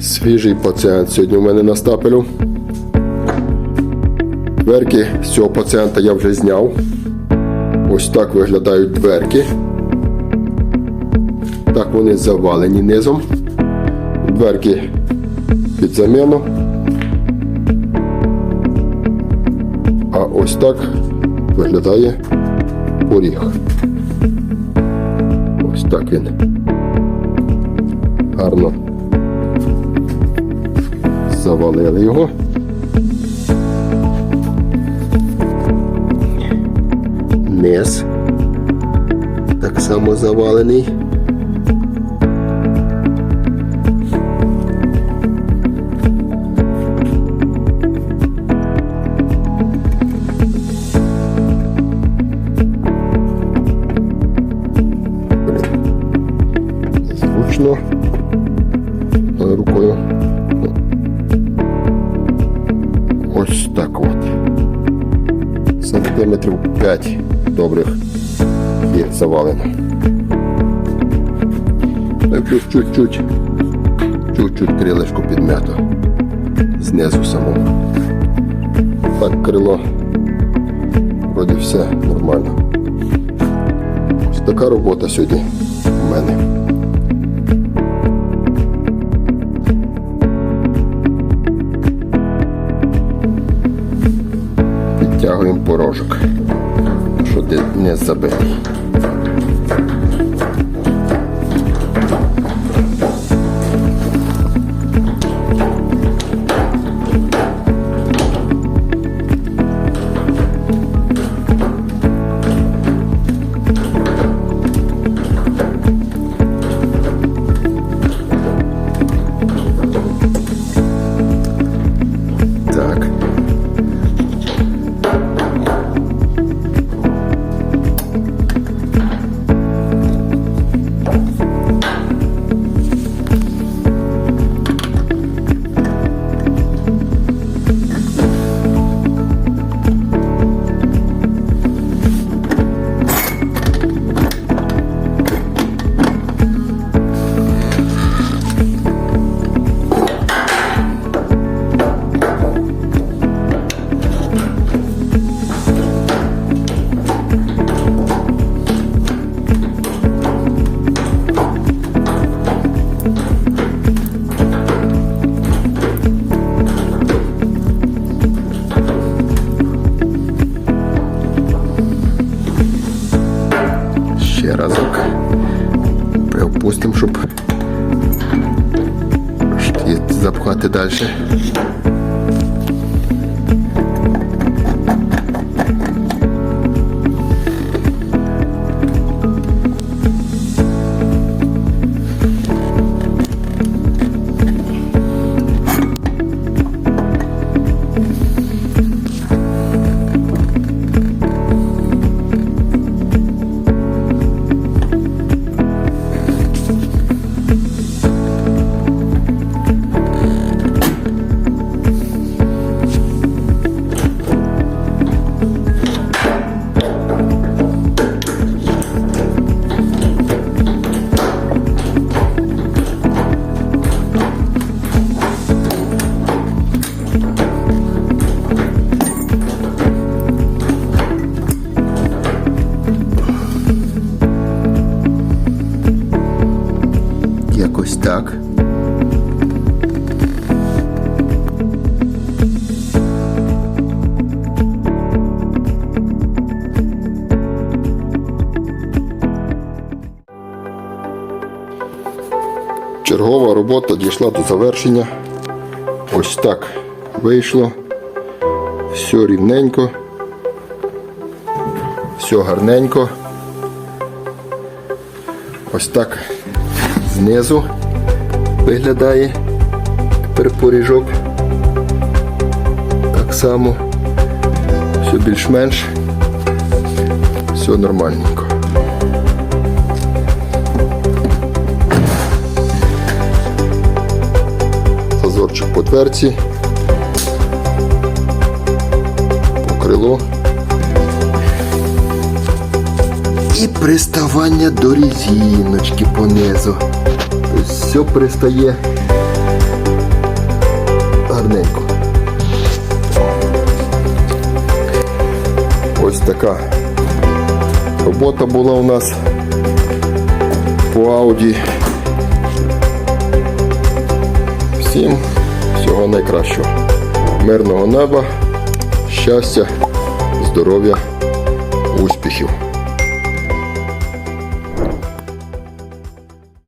Свіжий пацієнт сьогодні у мене на стапелю. Дверки з цього пацієнта я вже зняв. Ось так виглядають дверки. Так вони завалені низом. Дверки під заміну. А ось так виглядає поріг. Ось так він. Гарно завалили його. Низ так само завалений. Зручно рукою. Ось так от. Сантиметрів 5 добрих є завалено. Плюс чуть-чуть, чуть-чуть крилишко підмято. Знизу самому. Так, крило. Вроді все нормально. Ось така робота сьогодні в мене. Порожок, що ти не забитий. Разок. Приопустимо, щоб запхати далі. Якось так. Чергова робота дійшла до завершення. Ось так вийшло. Все рівненько. Все гарненько. Ось так знизу виглядає тепер. Так само. Все більш-менш. Все нормальненько. Зазорчик по дверці. По крилу. І приставання до резиночки понизу. Все пристає гарненько. Ось така робота була у нас по Ауді. Всім всього найкращого. Мирного неба, щастя, здоров'я, успіхів.